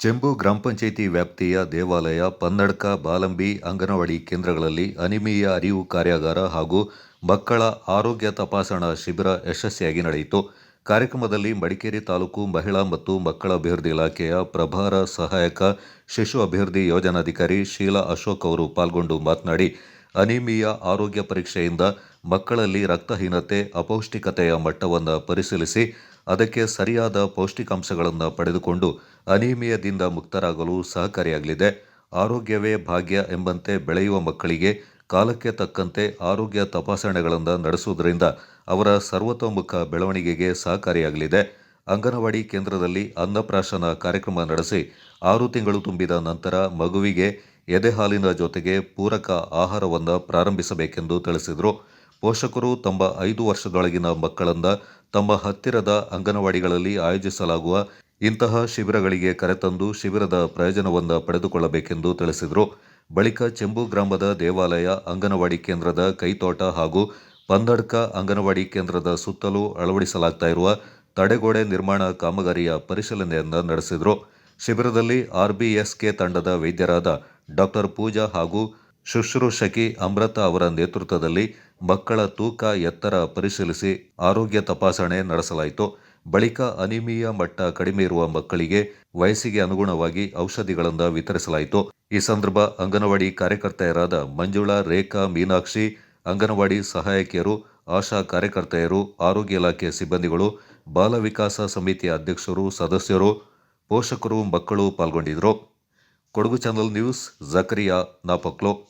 ಚೆಂಬು ಗ್ರಾಮ ಪಂಚಾಯಿತಿ ವ್ಯಾಪ್ತಿಯ ದೇವಾಲಯ, ಪನ್ನಡ್ಕ, ಬಾಲಂಬಿ, ಅಂಗನವಾಡಿ ಕೇಂದ್ರಗಳಲ್ಲಿ ಅನಿಮೀಯ ಅರಿವು ಕಾರ್ಯಾಗಾರ ಹಾಗೂ ಮಕ್ಕಳ ಆರೋಗ್ಯ ತಪಾಸಣಾ ಶಿಬಿರ ಯಶಸ್ವಿಯಾಗಿ ನಡೆಯಿತು. ಕಾರ್ಯಕ್ರಮದಲ್ಲಿ ಮಡಿಕೇರಿ ತಾಲೂಕು ಮಹಿಳಾ ಮತ್ತು ಮಕ್ಕಳ ಅಭಿವೃದ್ಧಿ ಇಲಾಖೆಯ ಪ್ರಭಾರ ಸಹಾಯಕ, ಶಿಶು ಅಭಿವೃದ್ಧಿ ಯೋಜನಾಧಿಕಾರಿ ಶೀಲಾ ಅಶೋಕ್ ಅವರು ಪಾಲ್ಗೊಂಡು ಮಾತನಾಡಿ, ಅನಿಮಿಯ ಆರೋಗ್ಯ ಪರೀಕ್ಷೆಯಿಂದ ಮಕ್ಕಳಲ್ಲಿ ರಕ್ತಹೀನತೆ, ಅಪೌಷ್ಟಿಕತೆಯ ಮಟ್ಟವನ್ನು ಪರಿಶೀಲಿಸಿ ಅದಕ್ಕೆ ಸರಿಯಾದ ಪೌಷ್ಟಿಕಾಂಶಗಳನ್ನು ಪಡೆದುಕೊಂಡು ಅನೀಮಿಯದಿಂದ ಮುಕ್ತರಾಗಲು ಸಹಕಾರಿಯಾಗಲಿದೆ. ಆರೋಗ್ಯವೇ ಭಾಗ್ಯ ಎಂಬಂತೆ ಬೆಳೆಯುವ ಮಕ್ಕಳಿಗೆ ಕಾಲಕ್ಕೆ ತಕ್ಕಂತೆ ಆರೋಗ್ಯ ತಪಾಸಣೆಗಳನ್ನು ನಡೆಸುವುದರಿಂದ ಅವರ ಸರ್ವತೋಮುಖ ಬೆಳವಣಿಗೆಗೆ ಸಹಕಾರಿಯಾಗಲಿದೆ. ಅಂಗನವಾಡಿ ಕೇಂದ್ರದಲ್ಲಿ ಅನ್ನಪ್ರಾಶನ ಕಾರ್ಯಕ್ರಮ ನಡೆಸಿ ಆರು ತಿಂಗಳು ತುಂಬಿದ ನಂತರ ಮಗುವಿಗೆ ಎದೆಹಾಲಿನ ಜೊತೆಗೆ ಪೂರಕ ಆಹಾರವನ್ನು ಪ್ರಾರಂಭಿಸಬೇಕೆಂದು ತಿಳಿಸಿದರು. ಪೋಷಕರು ತಮ್ಮ ಐದು ವರ್ಷದೊಳಗಿನ ಮಕ್ಕಳನ್ನು ತಮ್ಮ ಹತ್ತಿರದ ಅಂಗನವಾಡಿಗಳಲ್ಲಿ ಆಯೋಜಿಸಲಾಗುವ ಇಂತಹ ಶಿಬಿರಗಳಿಗೆ ಕರೆತಂದು ಶಿಬಿರದ ಪ್ರಯೋಜನವನ್ನು ಪಡೆದುಕೊಳ್ಳಬೇಕೆಂದು ತಿಳಿಸಿದರು. ಬಳಿಕ ಚೆಂಬು ಗ್ರಾಮದ ದೇವಾಲಯ, ಅಂಗನವಾಡಿ ಕೇಂದ್ರದ ಕೈತೋಟ ಹಾಗೂ ಪಂದಡ್ಕ ಅಂಗನವಾಡಿ ಕೇಂದ್ರದ ಸುತ್ತಲೂ ಅಳವಡಿಸಲಾಗ್ತಾ ಇರುವ ತಡೆಗೋಡೆ ನಿರ್ಮಾಣ ಕಾಮಗಾರಿಯ ಪರಿಶೀಲನೆಯನ್ನು ನಡೆಸಿದರು. ಶಿಬಿರದಲ್ಲಿ ಆರ್ಬಿಎಸ್ಕೆ ತಂಡದ ವೈದ್ಯರಾದ ಡಾಕ್ಟರ್ ಪೂಜಾ ಹಾಗೂ ಶುಶ್ರೂಷಕಿ ಅಮೃತ ಅವರ ನೇತೃತ್ವದಲ್ಲಿ ಮಕ್ಕಳ ತೂಕ ಎತ್ತರ ಪರಿಶೀಲಿಸಿ ಆರೋಗ್ಯ ತಪಾಸಣೆ ನಡೆಸಲಾಯಿತು. ಬಳಿಕ ಅನಿಮಿಯ ಮಟ್ಟ ಕಡಿಮೆ ಇರುವ ಮಕ್ಕಳಿಗೆ ವಯಸ್ಸಿಗೆ ಅನುಗುಣವಾಗಿ ಔಷಧಿಗಳನ್ನು ವಿತರಿಸಲಾಯಿತು. ಈ ಸಂದರ್ಭ ಅಂಗನವಾಡಿ ಕಾರ್ಯಕರ್ತೆಯರಾದ ಮಂಜುಳಾ, ರೇಖಾ, ಮೀನಾಕ್ಷಿ, ಅಂಗನವಾಡಿ ಸಹಾಯಕಿಯರು, ಆಶಾ ಕಾರ್ಯಕರ್ತೆಯರು, ಆರೋಗ್ಯ ಇಲಾಖೆ ಸಿಬ್ಬಂದಿಗಳು, ಬಾಲ ವಿಕಾಸ ಸಮಿತಿಯ ಅಧ್ಯಕ್ಷರು, ಸದಸ್ಯರು, ಪೋಷಕರು, ಮಕ್ಕಳು ಪಾಲ್ಗೊಂಡಿದ್ದರು. Kodagu channel news, Zakariya Napoklu.